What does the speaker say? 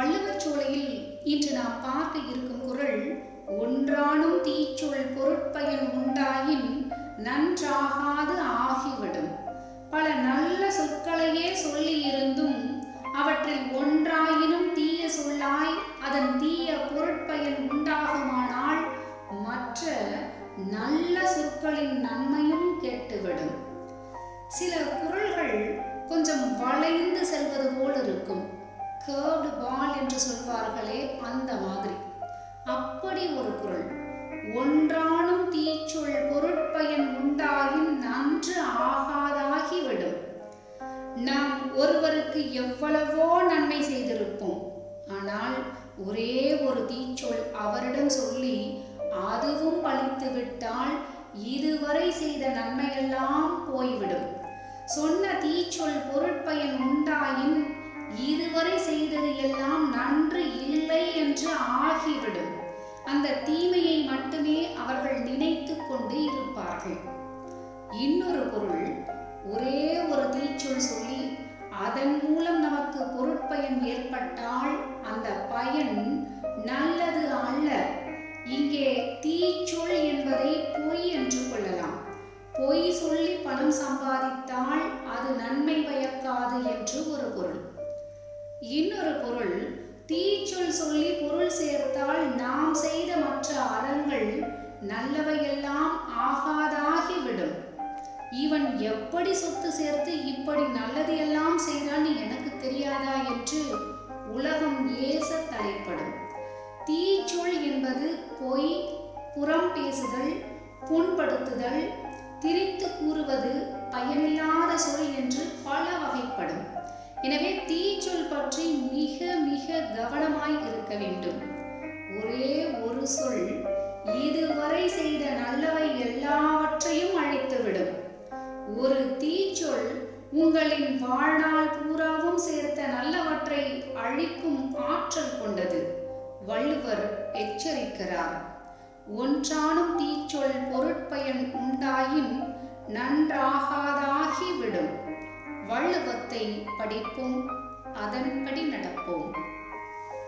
வள்ளுவர் சோலையில் இன்று நாம் பார்க்க இருக்கும் குரல் ஒன்றானும் தீச்சொல் பொருட்பயன் உண்டாயின் நன்றாகாது ஆகிவிடும். பல நல்ல சொற்களையே சொல்லி இருந்தும் அவற்றில் ஒன்றாயினும் தீய சொல்லாய் அதன் தீய பொருட்பயன் உண்டாகுமானால் மற்ற நல்ல சொற்களின் நன்மையும் கெட்டுவிடும். சில குரல்கள் கொஞ்சம் வளைந்து செல்வது போல் கேர்டு பால் என்று சொல்வார்களே அந்த மாதிரி. அப்படி ஒரு குரல். ஒன்றானும் தீச்சொல் பொருட்பயன் உண்டாயின் நன்று ஆகாதாகிவிடும். நாம் ஒருவருக்கு எவ்வளவோ நன்மை செய்திருப்போம். ஆனால் ஒரே ஒரு தீச்சொல் அவரிடம் சொல்லி அதுவும் பழித்து விட்டால் இதுவரை செய்த நன்மையெல்லாம் போய்விடும். சொன்ன தீச்சொல் பொருட் இதுவரை செய்தது எல்லாம் நன்று இல்லை என்று ஆகிவிடும். அந்த தீமையை மட்டுமே அவர்கள் நினைத்து கொண்டு இருப்பார்கள். இன்னொரு பொருள் ஒரே ஒரு தீச்சொல் சொல்லி அதன் மூலம் நமக்கு பொருட்பயன் ஏற்பட்டால் அந்த பயன் நல்லது அல்ல. இங்கே தீச்சொல் என்பதை பொய் என்று கொள்ளலாம். பொய் சொல்லி பணம் சம்பாதித்தால் அது நன்மை பயக்காது என்று ஒரு இன்னொரு பொருள் தீச்சொல் சொல்லி பொருள் சேர்த்தால் நாம் செய்த மற்ற அறங்கள் நல்லவையெல்லாம் ஆகாதாகிவிடும். இவன் எப்படி சொத்து சேர்த்து இப்படி நல்லது எல்லாம் செய்தான் எனக்கு தெரியாதா என்று உலகம் ஏச தலைப்படும். தீச்சொல் என்பது பொய் புறம் பேசுதல் புண்படுத்துதல் திரித்து கூறுவது பயனில்லாத சொல் என்று பல வகைப்படும். எனவே தீச்சொல் பற்றி மிக மிக கவனமாய் இருக்க வேண்டும். ஒரே ஒரு சொல் இதுவரை செய்த நல்லவை எல்லாவற்றையும் அழித்துவிடும். ஒரு தீச்சொல் உங்களின் வாழ்நாள் பூராவும் சேர்த்த நல்லவற்றை அழிக்கும் ஆற்றல் கொண்டது. வள்ளுவர் எச்சரிக்கிறார். ஒன்றானும் தீச்சொல் பொருட்பயன் உண்டாயின் நன்றாகாதாகிவிடும். வள்ளுவத்தை படிப்போம் அதன்படி நடப்போம்.